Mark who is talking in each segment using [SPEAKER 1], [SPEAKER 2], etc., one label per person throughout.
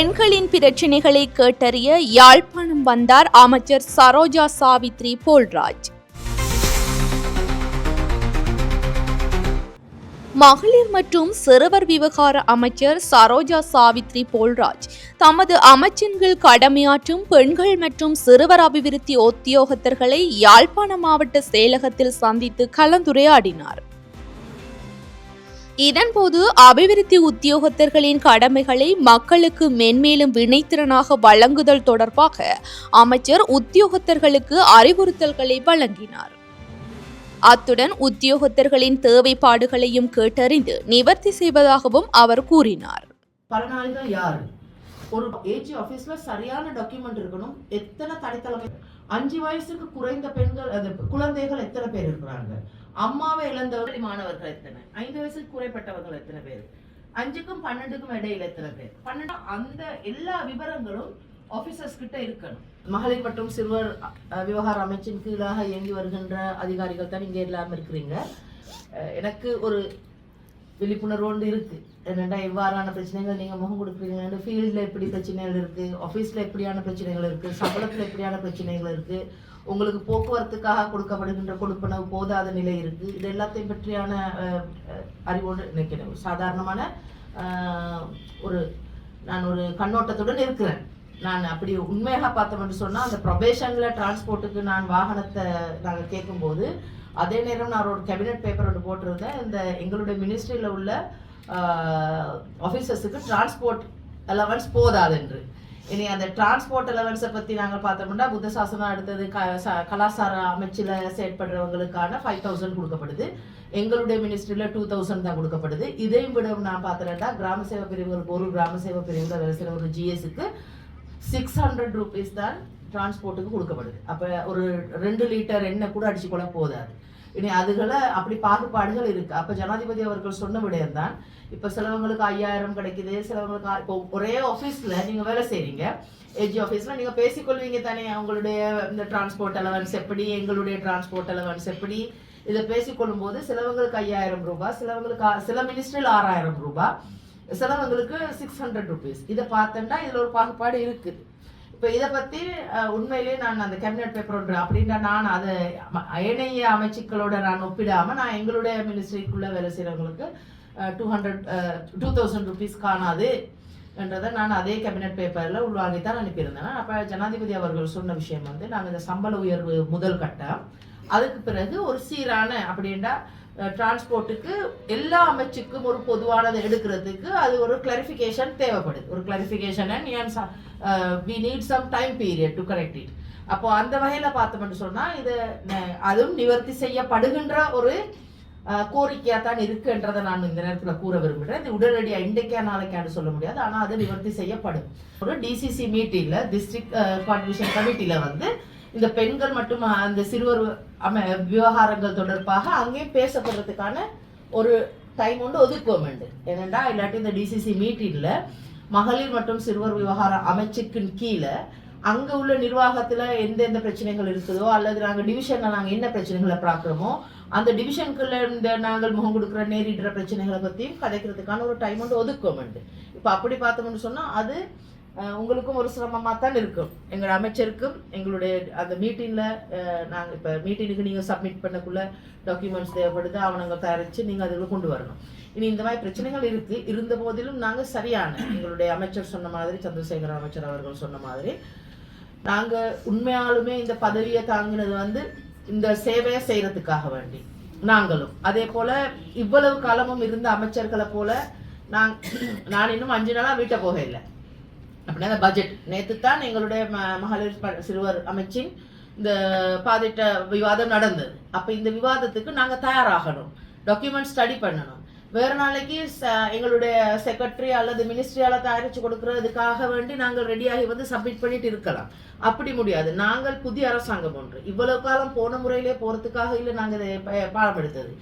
[SPEAKER 1] பெண்களின் பிரச்சினைகளை கேட்டறிய யாழ்ப்பாணம் வந்தார் அமைச்சர் சரோஜா சாவித்ரி போல்ராஜ். மகளிர் மற்றும் சிறுவர் விவகார அமைச்சர் சரோஜா சாவித்ரி போல்ராஜ் தமது அமைச்சின்கள் கடமையாற்றும் பெண்கள் மற்றும் சிறுவர் அபிவிருத்தி உத்தியோகத்தர்களை யாழ்ப்பாண மாவட்ட செயலகத்தில் சந்தித்து கலந்துரையாடினார். இதன்போது அபிவிருத்தி உத்தியோகத்தர்களின் கடமைகளை மக்களுக்கு மென்மேலும் வினைத்திறனாக வழங்குதல் தொடர்பாக அமைச்சர் உத்தியோகத்தர்களுக்கு அறிவுறுத்தல்களை வழங்கினார். அத்துடன் உத்தியோகத்தர்களின் தேவைப்பாடுகளையும் கேட்டறிந்து நிவர்த்தி செய்வதாகவும் அவர் கூறினார்.
[SPEAKER 2] ஒரு ஏஜி ஆஃபீஸில் சரியான டாக்குமெண்ட் இருக்கணும். எத்தனை தனித்தலைமை அஞ்சு வயசுக்கு குறைந்த பெண்கள் அது குழந்தைகள் எத்தனை பேர் இருக்கிறாங்க? அம்மாவை இழந்தவர்கள் மாணவர்கள் எத்தனை? ஐந்து வயசுக்கு குறைப்பட்டவர்கள் எத்தனை பேர்? அஞ்சுக்கும் பன்னெண்டுக்கும் இடையில எத்தனை பேர்? பன்னெண்டு அந்த எல்லா விவரங்களும் ஆபீசர்ஸ் கிட்ட இருக்கணும். மகளிர் மற்றும் சிறுவர் விவகார அமைச்சின் கீழாக இயங்கி வருகின்ற அதிகாரிகள் தான் இங்கே இல்லாமல் இருக்கிறீங்க. எனக்கு ஒரு விழிப்புணர்வு ஒன்று இருக்கு. என்னடா இவ்வாறான பிரச்சனைகள் நீங்க முகம் கொடுக்குறீங்க. ஃபீல்டில் எப்படி பிரச்சனைகள் இருக்கு? ஆஃபீஸில் எப்படியான பிரச்சனைகள் இருக்கு? சம்பளத்தில் எப்படியான பிரச்சனைகள் இருக்கு? உங்களுக்கு போக்குவரத்துக்காக கொடுக்கப்படுகின்ற கொடுப்பனவு போதாத நிலை இருக்கு. இது எல்லாத்தையும் பற்றியான அறிவோடு நினைக்கிறேன். சாதாரணமான ஒரு நான் ஒரு கண்ணோட்டத்துடன் இருக்கிறேன். நான் அப்படி உண்மையாக பார்த்தோம்னு சொன்னால் அந்த ப்ரொபேஷனில் டிரான்ஸ்போர்ட்டுக்கு நான் வாகனத்தை நாங்கள் கேட்கும்போது அதே நேரம் நான் ஒரு கேபினெட் பேப்பர் ஒன்று போட்டிருந்தேன். இந்த எங்களுடைய மினிஸ்ட்ரியில் உள்ள ஆஃபீஸர்ஸுக்கு டிரான்ஸ்போர்ட் அலவன்ஸ் போதாது என்று இனி அந்த டிரான்ஸ்போர்ட் அலவன்ஸை பற்றி நாங்கள் பார்த்தோம்னா புத்த சாசனம் அடுத்தது க ச- கலாசார அமைச்சில் செயற்படுறவங்களுக்கான ஃபைவ் தௌசண்ட் கொடுக்கப்படுது. எங்களுடைய மினிஸ்ட்ரியில் டூ தௌசண்ட் தான் கொடுக்கப்படுது. இதையும் விட நான் பார்த்தேன்டா கிராம சேவை பிரிவுகள் ஒரு கிராம சேவை பிரிவில் வேலை செய்கிற ஒரு ஜிஎஸ்க்கு சிக்ஸ் ஹண்ட்ரட் ருபீஸ் தான் டிரான்ஸ்போர்ட்டுக்கு கொடுக்கப்படுது. அப்போ ஒரு ரெண்டு லிட்டர் எண்ணெய் கூட அடிச்சு கூட போதாது. இனி அதுகளை அப்படி பாகுபாடுகள் இருக்கு. அப்போ ஜனாதிபதி அவர்கள் சொன்ன விடயம் தான். இப்போ சிலவங்களுக்கு ஐயாயிரம் கிடைக்குது சிலவங்களுக்கு இப்போ ஒரே ஆஃபீஸில் நீங்கள் வேலை செய்கிறீங்க ஏஜி ஆஃபீஸில் நீங்கள் பேசிக்கொள்வீங்க தானே. அவங்களுடைய இந்த டிரான்ஸ்போர்ட் அலவன்ஸ் எப்படி எங்களுடைய டிரான்ஸ்போர்ட் அலவன்ஸ் எப்படி? இதை பேசிக்கொள்ளும் போது சிலவங்களுக்கு ஐயாயிரம் ரூபாய் சிலவங்களுக்கு சில மினிஸ்டரில் ஆறாயிரம் ரூபாய். சிலவங்களுக்கு சிக்ஸ் ஹண்ட்ரட் ருபீஸ் இதை பார்த்தோம்னா இதில் ஒரு பாகுபாடு இருக்குது. இப்போ இதை பற்றி உண்மையிலேயே நான் அந்த கேபினெட் பேப்பர் ஒன்று அப்படின்னா நான் அதை ம- ஏனைய அமைச்சுக்களோட நான் ஒப்பிடாமல் நான் எங்களுடைய மினிஸ்ட்ரிக்குள்ளே வேலை செய்கிறவங்களுக்கு two hundred two thousand rupees காணாது என்றதை நான் அதே கேபினெட் பேப்பரில் உள்வாங்கி தான் அனுப்பியிருந்தேன். அப்போ ஜனாதிபதி அவர்கள் சொன்ன விஷயம் வந்து நாங்கள் இந்த சம்பள உயர்வு முதல் கட்டம் அதுக்கு பிறகு ஒரு சீரான அப்படின்னா டிரான்ஸ்போர்ட்டுக்கு எல்லா அமைச்சுக்கும் ஒரு பொதுவானதை எடுக்கிறதுக்கு அது ஒரு கிளாரிஃபிகேஷன் தேவைப்படுது. ஒரு clarification we need some time period to correct it அப்போ அந்த வகையில் பார்த்தோம்னு சொன்னால் இது அதுவும் நிவர்த்தி செய்யப்படுகின்ற ஒரு கோரிக்கையாக தான் இருக்குன்றதை நான் இந்த நேரத்தில் கூற விரும்புகிறேன். இது உடனடியாக இன்றைக்கே நாளைக்கான்னு சொல்ல முடியாது. ஆனால் அது நிவர்த்தி செய்யப்படும். ஒரு டிசிசி மீட்டிங்கில் டிஸ்ட்ரிக்ட் கான்ட்ரிபியூஷன் கமிட்டியில் வந்து இந்த பெண்கள் மட்டும் அந்த சிறுவர் விவகாரங்கள் தொடர்பாக அங்கேயும் பேசப்படுறதுக்கான ஒரு டைம் ஒன்று ஒதுக்குவோம் ஏனென்றா இல்லாட்டி இந்த டிசிசி மீட்டிங்கில் மகளிர் மற்றும் சிறுவர் விவகார அமைச்சுக்கின் கீழே அங்கே உள்ள நிர்வாகத்தில் எந்தெந்த பிரச்சனைகள் இருக்குதோ அல்லது நாங்கள் டிவிஷனில் நாங்கள் என்ன பிரச்சனைகளை பார்க்குறோமோ அந்த டிவிஷனுக்குள்ள இந்த நாங்கள் முகம் கொடுக்குற நேரிடுற பிரச்சனைகளை பற்றியும் கதைக்கிறதுக்கான ஒரு டைம் ஒன்று ஒதுக்குவோம் இப்போ அப்படி பார்த்தோம்னு சொன்னால் அது உங்களுக்கும் ஒரு சிரமமாக தான் இருக்கும். எங்கள் அமைச்சருக்கும் எங்களுடைய அந்த மீட்டிங்கில் நாங்கள் இப்போ மீட்டிங்குக்கு நீங்கள் சப்மிட் பண்ணக்குள்ள டாக்குமெண்ட்ஸ் தேவைப்படுது ஆவணங்கள் தயாரித்து நீங்கள் அதில் கொண்டு வரணும். இனி இந்த மாதிரி பிரச்சனைகள் இருக்குது இருந்த போதிலும் நாங்கள் சரியான எங்களுடைய அமைச்சர் சொன்ன மாதிரி சந்திரசேகர அமைச்சர் அவர்கள் சொன்ன மாதிரி நாங்கள் உண்மையாலுமே இந்த பதவியை தாங்கினது வந்து இந்த சேவையை செய்கிறதுக்காக வேண்டி நாங்களும். அதே போல் இவ்வளவு காலமும் இருந்த அமைச்சர்களை போல நான் நான் இன்னும் அஞ்சு நாளாக வீட்டை போக இல்லை அப்படின்னா அந்த பட்ஜெட் நேற்று தான் எங்களுடைய ம- மகளிர் சிறுவர் அமைச்சின் இந்த பாதிட்ட விவாதம் நடந்தது. அப்போ இந்த விவாதத்துக்கு நாங்கள் தயாராகணும். டாக்குமெண்ட் ஸ்டடி பண்ணணும். வேறு நாளைக்கு எங்களுடைய செக்ரட்டரி அல்லது மினிஸ்ட்ரியால் தயாரித்து கொடுக்கறதுக்காக வேண்டி நாங்கள் ரெடியாகி வந்து சப்மிட் பண்ணிட்டு இருக்கலாம். அப்படி முடியாது. நாங்கள் புதிய அரசாங்கம் ஒன்று. இவ்வளவு காலம் போன முறையிலே போகிறதுக்காக இல்லை நாங்கள் இதை பாடம் எடுத்தது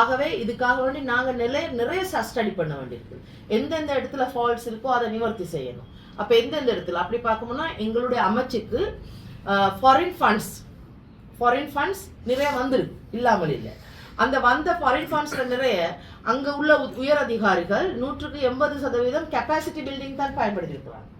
[SPEAKER 2] ஆகவே இதுக்காக வேண்டி நாங்கள் நிலை நிறைய ஸ்டடி பண்ண வேண்டியிருக்கு. எந்தெந்த இடத்துல ஃபால்ட்ஸ் இருக்கோ அதை நிவர்த்தி செய்யணும். அப்போ எந்தெந்த இடத்துல? அப்படி பார்க்கணும்னா எங்களுடைய அமைச்சுக்கு ஃபாரின் ஃபண்ட்ஸ் ஃபாரின் ஃபண்ட்ஸ் நிறைய வந்திருக்கு. இல்லாமல் இல்லை. அந்த வந்த ஃபாரின் ஃபண்ட்ஸ்ல நிறைய அங்க உள்ள உயர் அதிகாரிகள் நூற்றுக்கு எண்பது சதவீதம் கெப்பாசிட்டி பில்டிங் தான் பயன்படுத்தியிருக்கிறாங்க.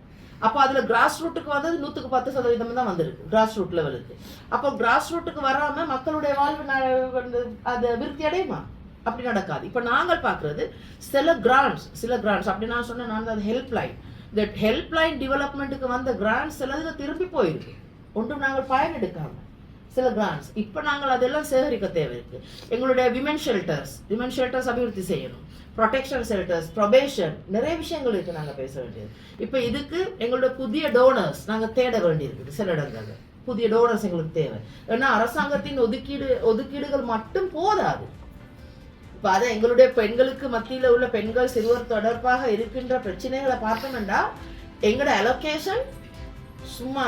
[SPEAKER 2] அப்போ அதுல கிராஸ் ரூட்டுக்கு வந்தது நூற்றுக்கு பத்து சதவீதம் தான் வந்திருக்கு கிராஸ் ரூட் லெவலுக்கு அப்போ கிராஸ் ரூட்டுக்கு வராம மக்களுடைய வாழ்வு அது விருத்தி அடையுமா? அப்படி நடக்காது. இப்போ நாங்கள் பார்க்குறது சில கிராண்ட்ஸ் சில கிராண்ட்ஸ் அப்படி நான் சொன்னேன் நான் அது ஹெல்ப் லைன் இந்த ஹெல்ப் லைன் டெவலப்மெண்ட்டுக்கு வந்த கிராண்ட்ஸ் சிலதுல திரும்பி போயிருக்கு. ஒன்றும் நாங்கள் பயன் எடுக்காமல் சில கிராண்ட்ஸ் இப்போ நாங்கள் அதெல்லாம் சேகரிக்க தேவை இருக்கு எங்களுடைய விமன் ஷெல்டர்ஸ் விமன் ஷெல்டர்ஸ் அபிவிருத்தி செய்யணும். ப்ரொடெக்ஷன் ஷெல்டர்ஸ் ப்ரொபேஷன் நிறைய விஷயங்கள் இருக்கு நாங்கள் பேச வேண்டியது. இப்போ இதுக்கு எங்களுடைய புதிய டோனர்ஸ் நாங்கள் தேட வேண்டியிருக்குது சில இடங்கள் புதிய டோனர்ஸ் எங்களுக்கு தேவை. ஏன்னா அரசாங்கத்தின் ஒதுக்கீடு ஒதுக்கீடுகள் மட்டும் போதாது. இப்போ அதை எங்களுடைய பெண்களுக்கு மத்தியில் உள்ள பெண்கள் சிறுவர் தொடர்பாக இருக்கின்ற பிரச்சனைகளை பார்த்தோம்னா எங்களோட அலோகேஷன் சும்மா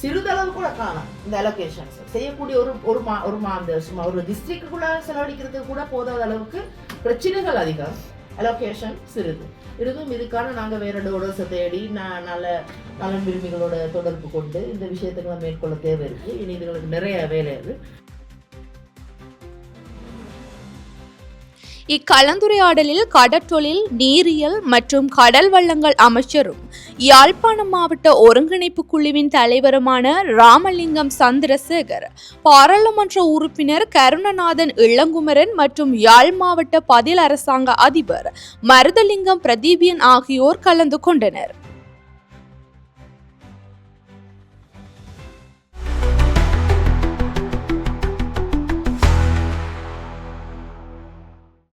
[SPEAKER 2] சிறிதளவு கூட காணும் இந்த அலோகேஷன்ஸ் செய்யக்கூடிய ஒரு ஒரு மா ஒரு மா அந்த சும்மா ஒரு டிஸ்ட்ரிக்டுக்குள்ள செலவழிக்கிறதுக்கு கூட போதாத அளவுக்கு பிரச்சனைகள் அதிகம். அலோகேஷன் சிறிது. இருந்தும் இதுக்கான நாங்கள் வேற டோனர்ஸை தேடி நான் நல்ல நலன் விரும்பிகளோட தொடர்பு கொண்டு இந்த விஷயத்துக்கு மேற்கொள்ள தேவை இருக்குது இனி இதுகளுக்கு நிறைய வேலை இருக்குது
[SPEAKER 1] இக்கலந்துரையாடலில் கடற்றொழில் நீரியல் மற்றும் கடல் வள்ளங்கள் அமைச்சரும் யாழ்ப்பாணம் மாவட்ட ஒருங்கிணைப்பு குழுவின் தலைவருமான ராமலிங்கம் சந்திரசேகர் பாராளுமன்ற உறுப்பினர் கருணநாதன் இளங்குமரன் மற்றும் யாழ் மாவட்ட பதில் அரசாங்க அதிபர் மருதலிங்கம் பிரதீபியன் ஆகியோர் கலந்து கொண்டனர்.